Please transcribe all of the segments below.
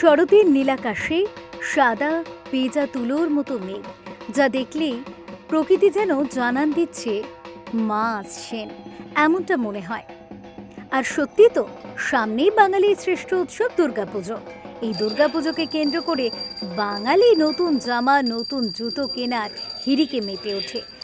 শরতের নীলাকাশে সাদা পেজা তুলোর মতো মেঘ, যা দেখলেই প্রকৃতি যেন জানান দিচ্ছে, মা আসছেন এমনটা মনে হয়। আর সত্যি তো, সামনেই বাঙালির শ্রেষ্ঠ উৎসব দুর্গাপুজো। এই দুর্গাপুজোকে কেন্দ্র করে বাঙালি নতুন জামা, নতুন জুতো কেনার হিরিকে মেতে ওঠে।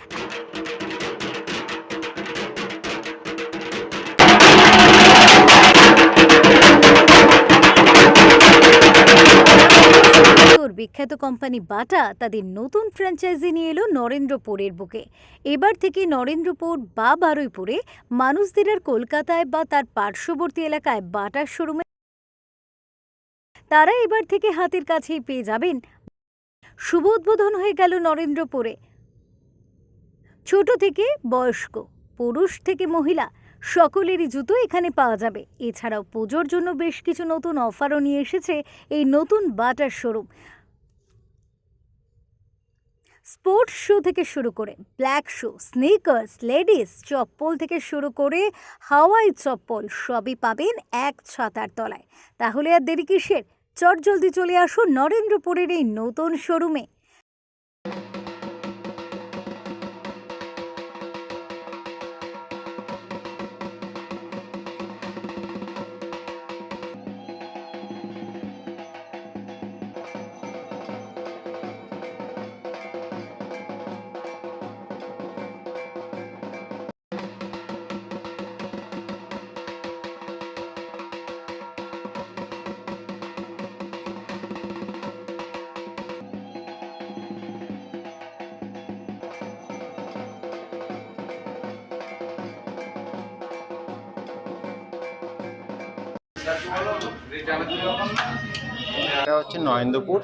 বিখ্যাত কোম্পানি বাটা তাদের নতুন ফ্র্যাঞ্চাইজি নিয়ে এলো নরেন্দ্রপুরের বুকে। এবার থেকে নরেন্দ্রপুর বা বারুইপুরে মানুষদের আর কলকাতায় বা তার পার্শ্ববর্তী এলাকায় বাটার শোরুমে তারা এবার থেকে হাতের কাছেই পেয়ে যাবেন। শুভ উদ্বোধন হয়ে গেল নরেন্দ্রপুরে। ছোট থেকে বয়স্ক, পুরুষ থেকে মহিলা, সকলেরই জুতো এখানে পাওয়া যাবে। এছাড়াও পুজোর জন্য বেশ কিছু নতুন অফারও নিয়ে এসেছে এই নতুন বাটার শোরুম। স্পোর্টস শ্যু থেকে শুরু করে ব্ল্যাক শ্যু স্নিকার্স, লেডিস চপ্পল থেকে শুরু করে হাওয়াই চপ্পল সবই পাবেন এক ছাতার তলায়। তাহলে আর দেরি কিসের? চট জলদি চলে আসুন নরেন্দ্রপুরের এই নতুন শোরুমে। এটা হচ্ছে নরেন্দ্রপুর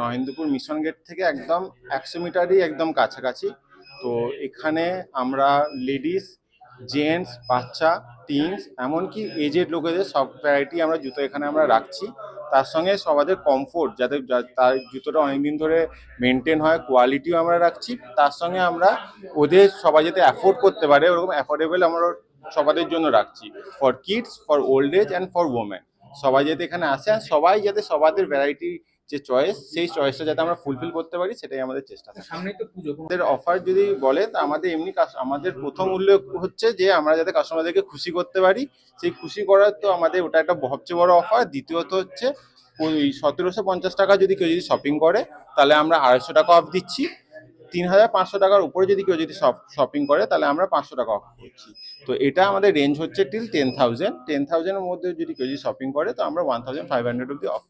নরেন্দ্রপুর মিশন গেট থেকে একদম একশো মিটারই একদম কাছাকাছি। তো এখানে আমরা লেডিস জেন্টস বাচ্চা টিনস এমনকি এজেড লোকেদের সব ভ্যারাইটি আমরা জুতো এখানে আমরা রাখছি। তার সঙ্গে সবাদের কমফোর্ট যাতে তার জুতোটা অনেকদিন ধরে মেনটেন হয় কোয়ালিটিও আমরা রাখছি। তার সঙ্গে আমরা ওদের সবাই যাতে অ্যাফোর্ড করতে পারে, ওরকম অ্যাফোর্ডেবল আমরা সবাদের জন্য রাখছি। For kids for old age and for women সবাই যাতে এখানে আসে আর সবাই যাতে সবাদের ভ্যারাইটি যে চয়েস সেই চয়েসটা যাতে আমরা ফুলফিল করতে পারি সেটাই আমাদের চেষ্টা থাকে। তো পুজো। আমাদের অফার যদি বলে তা আমাদের এমনি আমাদের প্রথম উল্লেখ হচ্ছে যে আমরা যাতে কাস্টমারদেরকে খুশি করতে পারি সেই খুশি করার তো আমাদের ওটা একটা সবচেয়ে বড় অফার দ্বিতীয়ত হচ্ছে ওই সতেরোশো পঞ্চাশ টাকা যদি কেউ যদি শপিং করে তাহলে আমরা আড়াইশো টাকা অফ দিচ্ছি। তিন হাজার পাঁচশো টাকার উপরে যদি কেউ যদি শপিং করে তাহলে আমরা পাঁচশো টাকা অফ করছি তো এটা আমাদের রেঞ্জ হচ্ছে টিল টেন থাউজেন্ড টেন থাউজেন্ডের মধ্যে যদি কেউ যদি শপিং করে তো আমরা ওয়ান থাউজেন্ড ফাইভ হান্ড্রেড অব্দি অফ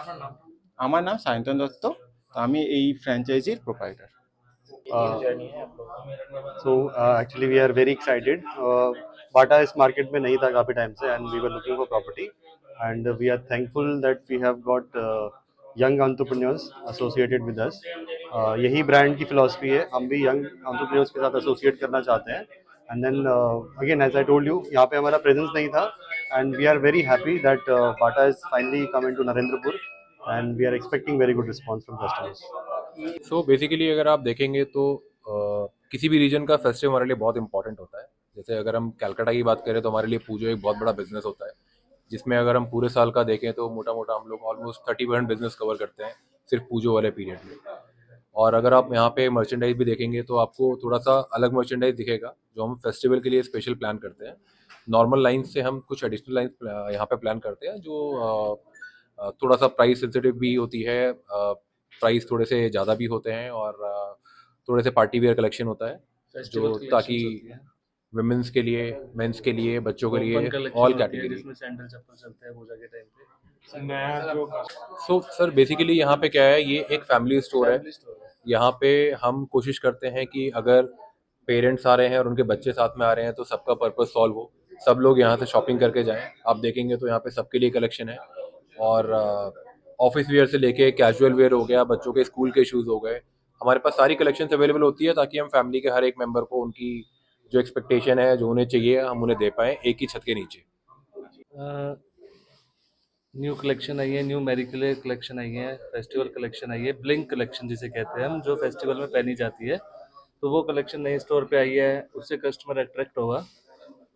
আপনার নাম আমার নাম সায়ন্তন দত্ত তো আমি এই ফ্র্যাঞ্চাইজির proprietor Uh, so uh, actually we are very excited. Uh, Bata is market में नहीं था काफी टाइम से and we were looking for property and we are thankful that we have got uh, young entrepreneurs associated with us. यही brand की philosophy है। हम भी यंग ऑन्टरप्रीनियर्स के साथ एसोसिएट करना चाहते हैं। And then again as I told you यहाँ पे हमारा प्रेजेंस नहीं था। And we are very happy that Bata is finally coming to Narendrapur and we are expecting very good response from customers so basically अगर आप देखेंगे तो किसी भी रीजन का फेस्टिव हमारे लिए बहुत इंपॉर्टेंट होता है। जैसे अगर हम कैलकाटा की बात करें तो हमारे लिए पूजो एक बहुत बड़ा बिज़नेस होता है। जिसमें अगर हम पूरे साल का देखें तो मोटा मोटा हम लोग almost thirty percent business cover करते हैं सिर्फ़ पूजो वाले पीरियड में। और अगर आप यहाँ पे मर्चेंडाइज भी देखेंगे तो आपको थोड़ा सा अलग मर्चेंडाइज दिखेगा जो हम फेस्टिवल के लिए स्पेशल प्लान करते हैं। नॉर्मल लाइन से हम कुछ एडिशनल लाइन यहाँ पे प्लान करते हैं जो थोड़ा सा प्राइस सेंसिटिव भी होती है प्राइस थोड़े से ज़्यादा भी होते हैं और थोड़े से पार्टी वेयर कलेक्शन होता है जो ताकि वुमेन्स के लिए मेंस के लिए बच्चों के लिए ऑल कैटेगरी नया जो सो सर बेसिकली यहाँ पे क्या है ये एक फैमिली स्टोर है। यहाँ पे हम कोशिश करते हैं कि अगर पेरेंट्स आ रहे हैं और उनके बच्चे साथ में आ रहे हैं तो सबका पर्पस सॉल्व हो। सब लोग यहाँ से शॉपिंग करके जाएँ। आप देखेंगे तो यहाँ पे सबके लिए कलेक्शन है। और ऑफ़िस वेयर से लेके कैजुअल वेयर हो गया बच्चों के स्कूल के शूज़ हो गए। हमारे पास सारी कलेक्शन अवेलेबल होती है ताकि हम फैमिली के हर एक मेंबर को उनकी जो एक्सपेक्टेशन है जो उन्हें चाहिए हम उन्हें दे पाएँ एक ही छत के नीचे। न्यू कलेक्शन आई है, न्यू मेरिकल कलेक्शन आई है, फेस्टिवल कलेक्शन आई है, ब्लिंक कलेक्शन जिसे कहते हैं हम, जो फेस्टिवल में पहनी जाती है। तो वो कलेक्शन नए स्टोर पे आई है उससे कस्टमर अट्रैक्ट होगा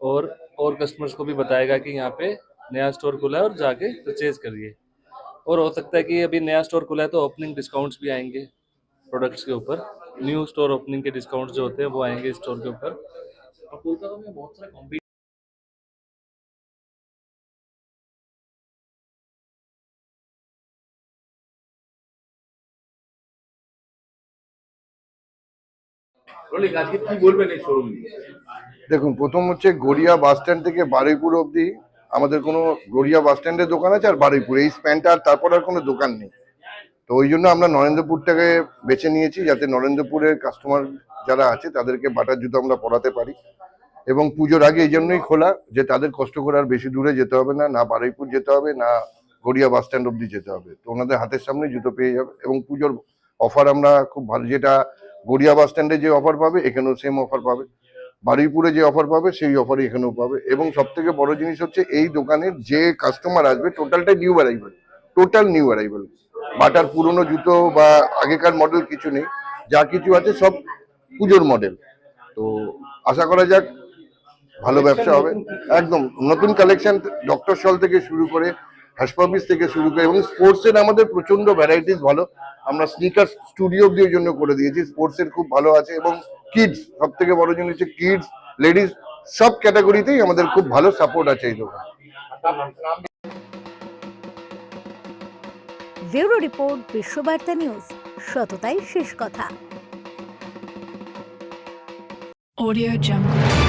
और और कस्टमर्स को भी बताएगा कि यहाँ पे नया स्टोर खुला है और जाके परचेज करिए। और हो सकता है कि अभी नया स्टोर खुला है तो ओपनिंग डिस्काउंट्स भी आएँगे प्रोडक्ट्स के ऊपर। न्यू स्टोर ओपनिंग के डिस्काउंट्स जो होते हैं वो आएँगे स्टोर के ऊपर। और कोलकाता में बहुत দেখুন, প্রথম হচ্ছে গড়িয়া বাস স্ট্যান্ড থেকে বারুইপুর অবধি। আমাদের কোনো গড়িয়া বাস স্ট্যান্ডের দোকান আছে আর বারুইপুর। এই স্প্যানটা আর তারপর আর কোনো দোকান নেই। তো ওই জন্য আমরা নরেন্দ্রপুরটাকে বেছে নিয়েছি যাতে নরেন্দ্রপুরের কাস্টমার যারা আছে, তাদেরকে বাটার জুতো আমরা পড়াতে পারি। এবং পুজোর আগে এই জন্যই খোলা যে তাদের কষ্ট করে আর বেশি দূরে যেতে হবে না না বারুইপুর যেতে হবে, না গড়িয়া বাস স্ট্যান্ড অব্দি যেতে হবে। তো ওনাদের হাতের সামনে জুতো পেয়ে যাবে। এবং পুজোর অফার আমরা খুব ভালো, যেটা গড়িয়া বাস স্ট্যান্ডে যে অফার পাবে, এখানেও সেম অফার পাবে। বারুইপুরে যে অফার পাবে, সেই অফারই এখানেও পাবে। এবং সব থেকে বড় জিনিস হচ্ছে, এই দোকানের যে কাস্টমার আসবে টোটালটাই new arrival total new arrival butter, পুরনো জুতো বা আগেকার মডেল কিছু নেই। যা কিছু আছে, সব পুজোর মডেল তো আশা করা যাক, ভালো ব্যবসা হবে। একদম, নতুন কালেকশন ডক্টর শল থেকে শুরু করে হ্যাসপাবিস থেকে শুরু করে এবং স্পোর্টসের আমাদের প্রচণ্ড ভ্যারাইটিস ভালো। আমরা স্নিকার স্টুডিও দিয়ে জন্য করে দিয়েছি। স্পোর্টসের খুব ভালো আছে এবং কিডস সব থেকে বড় জিনিস হচ্ছে কিডস লেডিস সব ক্যাটাগরিতেই আমাদের খুব ভালো সাপোর্ট আছে এই দোকানে। ব্যুরো রিপোর্ট বিশ্ববার্তা নিউজ সততাই শেষ কথা। Audio Jungle.